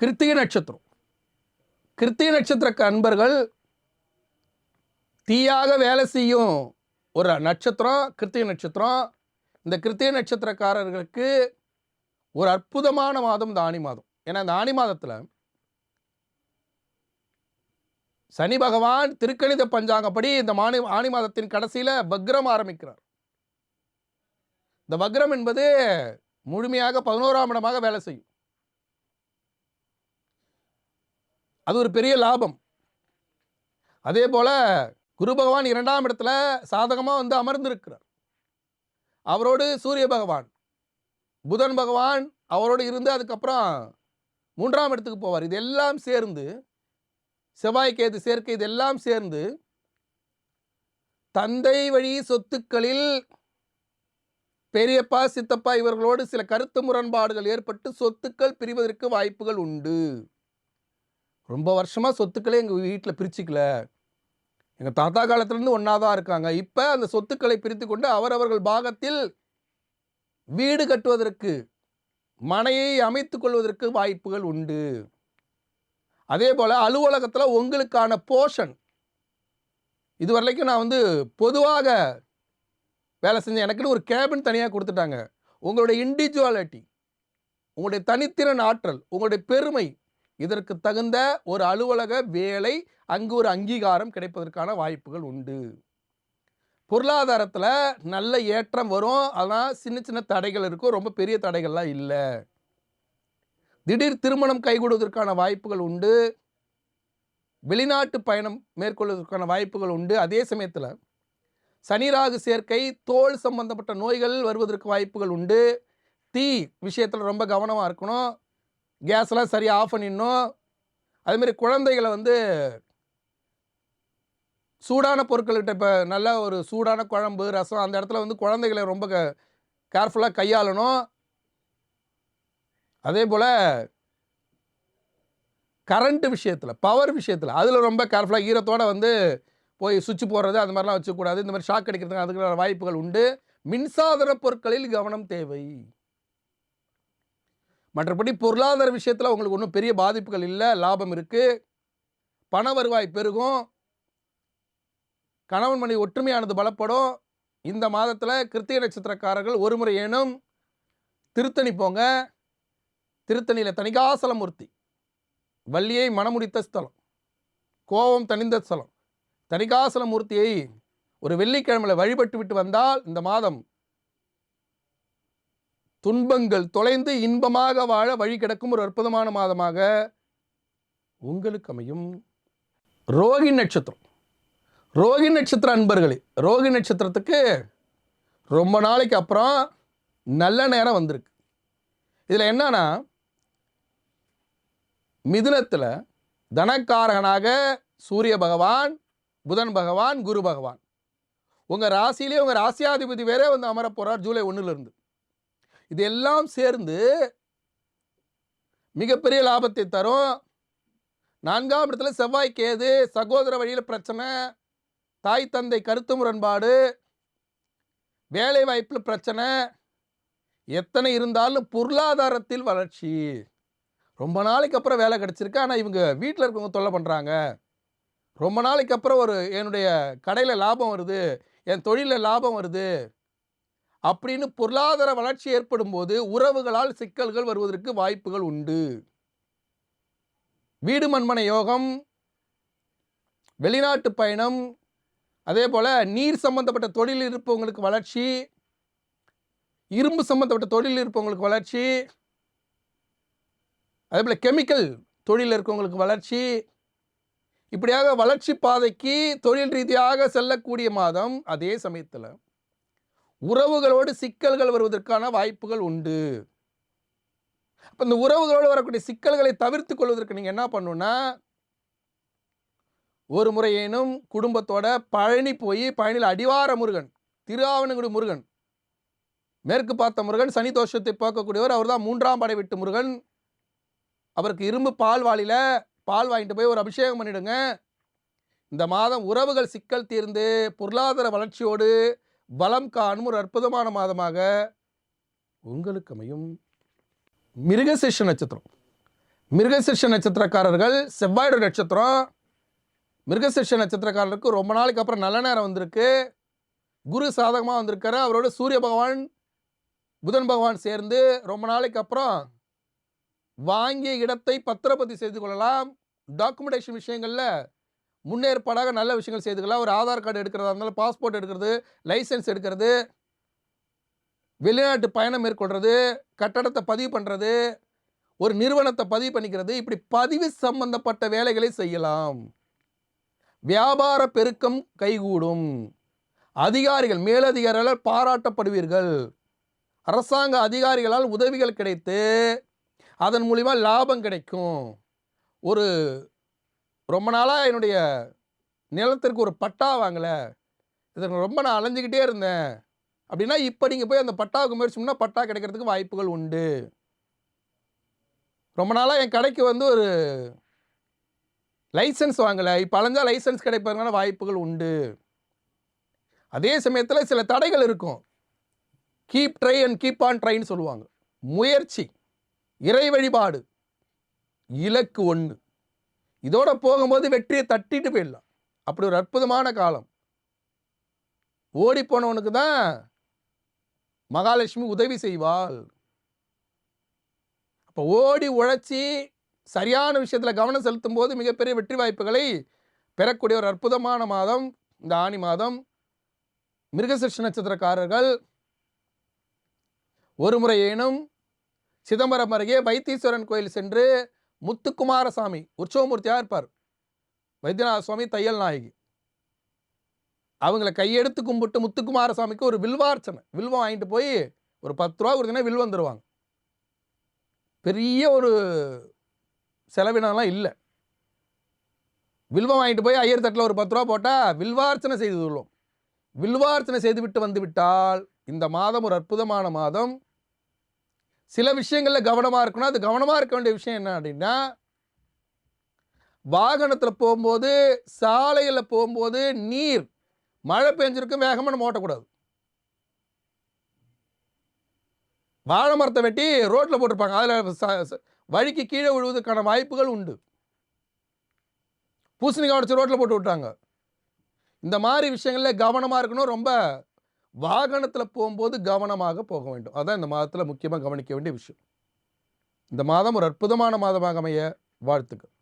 கிருத்திகை நட்சத்திரம். கிருத்திகை நட்சத்திர அன்பர்கள் தீயாக வேலை செய்யும் ஒரு நட்சத்திரம் கிருத்திகை நட்சத்திரம். இந்த கிருத்திகை நட்சத்திரக்காரர்களுக்கு ஒரு அற்புதமான மாதம் இந்த ஆணி மாதம். ஏன்னா இந்த ஆணி மாதத்தில் சனி பகவான் திருக்கணித பஞ்சாங்கப்படி இந்த மானி ஆணி மாதத்தின் கடைசியில் வக்ரம் ஆரம்பிக்கிறார். இந்த வக்ரம் என்பது முழுமையாக பதினோராம் இடமாக வேலை செய்யும். அது ஒரு பெரிய லாபம். அதே போல் குரு பகவான் இரண்டாம் இடத்துல சாதகமாக வந்து அமர்ந்திருக்கிறார். அவரோடு சூரிய பகவான் புதன் பகவான் அவரோடு இருந்து அதுக்கப்புறம் மூன்றாம் இடத்துக்கு போவார். இதெல்லாம் சேர்ந்து செவ்வாய் கேது சேர்க்கை இதெல்லாம் சேர்ந்து தந்தை வழி சொத்துக்களில் பெரியப்பா சித்தப்பா இவர்களோடு சில கருத்து முரண்பாடுகள் ஏற்பட்டு சொத்துக்கள் பிரிவதற்கு வாய்ப்புகள் உண்டு. ரொம்ப வருஷமாக சொத்துக்களே எங்கள் வீட்டில் பிரிச்சுக்கல. எங்கள் தாத்தா காலத்துலேருந்து ஒன்றா தான் இருக்காங்க. இப்போ அந்த சொத்துக்களை பிரித்து கொண்டு அவரவர்கள் பாகத்தில் வீடு கட்டுவதற்கு மனையை அமைத்து கொள்வதற்கு வாய்ப்புகள் உண்டு. அதே போல் அலுவலகத்தில் உங்களுக்கான போர்ஷன் இது வரைக்கும் நான் வந்து பொதுவாக வேலை செஞ்சேன் எனக்குன்னு ஒரு கேபின் தனியாக கொடுத்துட்டாங்க. உங்களுடைய இண்டிவிஜுவாலிட்டி உங்களுடைய தனித்திறன் ஆற்றல் உங்களுடைய பெருமை இதற்கு தகுந்த ஒரு அலுவலக வேலை அங்கு ஒரு அங்கீகாரம் கிடைப்பதற்கான வாய்ப்புகள் உண்டு. பொருளாதாரத்தில் நல்ல ஏற்றம் வரும். ஆனால் சின்ன சின்ன தடைகள் இருக்கும். ரொம்ப பெரிய தடைகள்லாம் இல்லை. திடீர் திருமணம் கைகூடுவதற்கான வாய்ப்புகள் உண்டு. வெளிநாட்டு பயணம் மேற்கொள்வதற்கான வாய்ப்புகள் உண்டு. அதே சமயத்தில் சனிராகு சேர்க்கை தோல் சம்பந்தப்பட்ட நோய்கள் வருவதற்கு வாய்ப்புகள் உண்டு. தீ விஷயத்தில் ரொம்ப கவனமாக இருக்கணும். கேஸ்லாம் சரியாக ஆஃப் பண்ணிடணும். அதுமாரி குழந்தைகளை வந்து சூடான பொருட்கள்கிட்ட இப்போ நல்ல ஒரு சூடான குழம்பு ரசம் அந்த இடத்துல வந்து குழந்தைகளை ரொம்ப க கேர்ஃபுல்லாக கையாளணும். அதே போல் கரண்ட்டு விஷயத்தில் பவர் விஷயத்தில் அதில் ரொம்ப கேர்ஃபுல்லாக ஈரத்தோடு வந்து போய் சுவிட்ச் போடுறது அந்த மாதிரிலாம் வச்சுக்கூடாது இந்த மாதிரி ஷாக் அடிக்கிறதுக்கு அதுக்கான வாய்ப்புகள் உண்டு. மின்சாதன பொருட்களில் கவனம் தேவை. மற்றபடி பொருளாதார விஷயத்தில் உங்களுக்கு ஒன்றும் பெரிய பாதிப்புகள் இல்லை லாபம் இருக்குது பண வருவாய் பெருகும். கணவன் மணி ஒற்றுமையானது பலப்படும். இந்த மாதத்தில் கிருத்திகை நட்சத்திரக்காரர்கள் ஒரு முறை ஏனும் திருத்தணி போங்க. திருத்தணியில் தணிகாசலமூர்த்தி. வள்ளியை மனமுடித்த ஸ்தலம். கோபம் தணிந்த ஸ்தலம். தணிகாசலமூர்த்தியை ஒரு வெள்ளிக்கிழமையில் வழிபட்டு விட்டு வந்தால் இந்த மாதம் துன்பங்கள் தொலைந்து இன்பமாக வாழ வழி கிடக்கும் ஒரு அற்புதமான மாதமாக உங்களுக்கு அமையும். ரோகி நட்சத்திரம். ரோகி நட்சத்திர அன்பர்களே ரோகி நட்சத்திரத்துக்கு ரொம்ப நாளைக்கு அப்புறம் நல்ல நேரம் வந்திருக்கு. இதில் என்னன்னா மிதுனத்தில் தனக்காரகனாக சூரிய பகவான் புதன் பகவான் குரு பகவான். உங்கள் ராசியிலே உங்கள் ராசியாதிபதி வேறே வந்து அமரப்போகிறார் ஜூலை ஒன்றுலேருந்து இது எல்லாம் சேர்ந்து மிகப்பெரிய லாபத்தை தரும். நான்காம் இடத்துல செவ்வாய் கேது சகோதர வழியில் பிரச்சனை தாய் தந்தை கருத்து முரண்பாடு வேலை வாய்ப்பில் பிரச்சனை எத்தனை இருந்தாலும் பொருளாதாரத்தில் வளர்ச்சி. ரொம்ப நாளைக்கு அப்புறம் வேலை கிடச்சிருக்கு. ஆனால் இவங்க வீட்டில் இருக்கவங்க தொல்லை பண்ணுறாங்க ரொம்ப நாளைக்கு அப்புறம் ஒரு என்னுடைய கடையில் லாபம் வருது என் தொழிலில் லாபம் வருது. அப்படின்னு பொருளாதார வளர்ச்சி ஏற்படும் போது உறவுகளால் சிக்கல்கள் வருவதற்கு வாய்ப்புகள் உண்டு. வீடு மண்மனை யோகம் வெளிநாட்டு பயணம் அதே போல் நீர் சம்பந்தப்பட்ட தொழில் இருப்பவங்களுக்கு வளர்ச்சி இரும்பு சம்பந்தப்பட்ட தொழில் இருப்பவங்களுக்கு வளர்ச்சி அதே போல் கெமிக்கல் தொழில் இருக்கவங்களுக்கு வளர்ச்சி. இப்படியாக வளர்ச்சி பாதைக்கு தொழில் ரீதியாக செல்லக்கூடிய மாதம் அதே சமயத்தில். உறவுகளோடு சிக்கல்கள் வருவதற்கான வாய்ப்புகள் உண்டு. அப்போ இந்த உறவுகளோடு வரக்கூடிய சிக்கல்களை தவிர்த்து கொள்வதற்கு நீங்கள் என்ன பண்ணுன்னா ஒரு முறையேனும் குடும்பத்தோட பழனி போய் பழனியில் அடிவார முருகன் திருஆவணங்குடி முருகன் மேற்கு பார்த்த முருகன் சனி தோஷத்தை போக்கக்கூடியவர் அவர் தான் மூன்றாம் படை விட்டு முருகன். அவருக்கு இரும்பு பால் வாளியில் பால் வாங்கிட்டு போய் ஒரு அபிஷேகம் பண்ணிவிடுங்க இந்த மாதம் உறவுகள் சிக்கல் தீர்ந்து பொருளாதார வளர்ச்சியோடு பலம் காணும் ஒரு அற்புதமான மாதமாக உங்களுக்கு அமையும் மிருகசிஷ நட்சத்திரம். மிருகசிஷ நட்சத்திரக்காரர்கள் செவ்வாயோட நட்சத்திரம். மிருகசிஷ நட்சத்திரக்காரருக்கு ரொம்ப நாளைக்கு அப்புறம் நல்ல நேரம் வந்திருக்கு. குரு சாதகமாக வந்திருக்காரு. அவரோட சூரிய பகவான் புதன் பகவான் சேர்ந்து ரொம்ப நாளைக்கு அப்புறம் வாங்கிய இடத்தை பத்திரப்பதி செய்து கொள்ளலாம். டாக்குமெண்டேஷன் விஷயங்களில் முன்னேற்பாடாக நல்ல விஷயங்கள் செய்துக்கலாம். ஒரு ஆதார் கார்டு எடுக்கிறதா இருந்தாலும் பாஸ்போர்ட் எடுக்கிறது லைசன்ஸ் எடுக்கிறது வெளிநாட்டு பயணம் மேற்கொள்கிறது கட்டடத்தை பதிவு பண்ணுறது ஒரு நிறுவனத்தை பதிவு பண்ணிக்கிறது இப்படி பதிவு சம்பந்தப்பட்ட வேலைகளை செய்யலாம். வியாபார பெருக்கம் கைகூடும். அதிகாரிகள் மேலதிகாரிகளால் பாராட்டப்படுவீர்கள். அரசாங்க அதிகாரிகளால் உதவிகள் கிடைத்து அதன் மூலிமா லாபம் கிடைக்கும். ஒரு ரொம்ப நாளாக என்னுடைய நிலத்திற்கு ஒரு பட்டா வாங்கலை. இதற்கு ரொம்ப நான் அலைஞ்சிக்கிட்டே இருந்தேன். அப்படின்னா இப்போ நீங்கள் போய் அந்த பட்டாவுக்கு முயற்சிம்னா பட்டா கிடைக்கிறதுக்கு வாய்ப்புகள் உண்டு. ரொம்ப நாளாக என் கடைக்கு வந்து ஒரு லைசன்ஸ் வாங்கலை. இப்போ அலைஞ்சால் லைசன்ஸ் கிடைப்பதற்கான வாய்ப்புகள் உண்டு. அதே சமயத்தில் சில தடைகள் இருக்கும். Keep try and keep on ட்ரைன்னு சொல்லுவாங்க. முயற்சி இறை வழிபாடு இலக்கு ஒன்று இதோட போகும்போது வெற்றியை தட்டிட்டு போயிடலாம். அப்படி ஒரு அற்புதமான காலம். ஓடி போனவனுக்கு தான் மகாலட்சுமி உதவி செய்வாள். அப்போ ஓடி உழைச்சி சரியான விஷயத்தில் கவனம் செலுத்தும் போது மிகப்பெரிய வெற்றி வாய்ப்புகளை பெறக்கூடிய ஒரு அற்புதமான மாதம் இந்த ஆணி மாதம். மிருகசிருஷ்ண நட்சத்திரக்காரர்கள் ஒரு முறை ஏனும் சிதம்பரம் அருகே வைத்தீஸ்வரன் கோயில் சென்று முத்துக்குமாரசாமி உற்சவமூர்த்தியாக இருப்பார். வைத்தியநாத சுவாமி தையல் நாயகி. அவங்கள கையெடுத்து கும்பிட்டு முத்துக்குமாரசாமிக்கு ஒரு வில்வார்ச்சனை. வில்வம் வாங்கிட்டு போய் ஒரு பத்து ரூபா கொடுத்தீங்கன்னா வில்வம் தருவாங்க பெரிய ஒரு செலவினம்லாம் இல்லை. வில்வம் வாங்கிட்டு போய் ஐயர் தட்டில் ஒரு பத்து ரூபா போட்டால் வில்வார்ச்சனை செய்து கொள்ளும் வில்வார்ச்சனை செய்துவிட்டு வந்து விட்டால் இந்த மாதம் ஒரு அற்புதமான மாதம். சில விஷயங்களில் கவனமாக இருக்கணும். அது கவனமாக இருக்க வேண்டிய விஷயம் என்ன அப்படின்னா வாகனத்தில் போகும்போது சாலையில் போகும்போது நீர் மழை பெஞ்சிருக்கும் வேகமாக நம்ம ஓட்டக்கூடாது. வாழை மரத்தை வெட்டி ரோட்டில் போட்டிருப்பாங்க. அதில் வழிக்கு கீழே விழுவதற்கான வாய்ப்புகள் உண்டு. பூசணிக்காய் உடச்சி ரோட்டில் போட்டு விட்டாங்க இந்த மாதிரி விஷயங்களில் கவனமாக இருக்கணும். ரொம்ப வாகனத்தில் போகும்போது கவனமாக போக வேண்டும். அதான் இந்த மாதத்தில் முக்கியமாக கவனிக்க வேண்டிய விஷயம். இந்த மாதம் ஒரு அற்புதமான மாதமாக அமைய வாழ்த்துக்கள்.